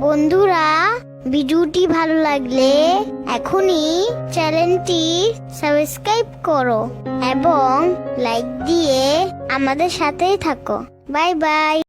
বন্ধুরা, ভিডিওটি ভালো লাগলে এখনই চ্যানেলটি সাবস্ক্রাইব করো এবং লাইক দিয়ে আমাদের সাথেই থাকো। Bye bye.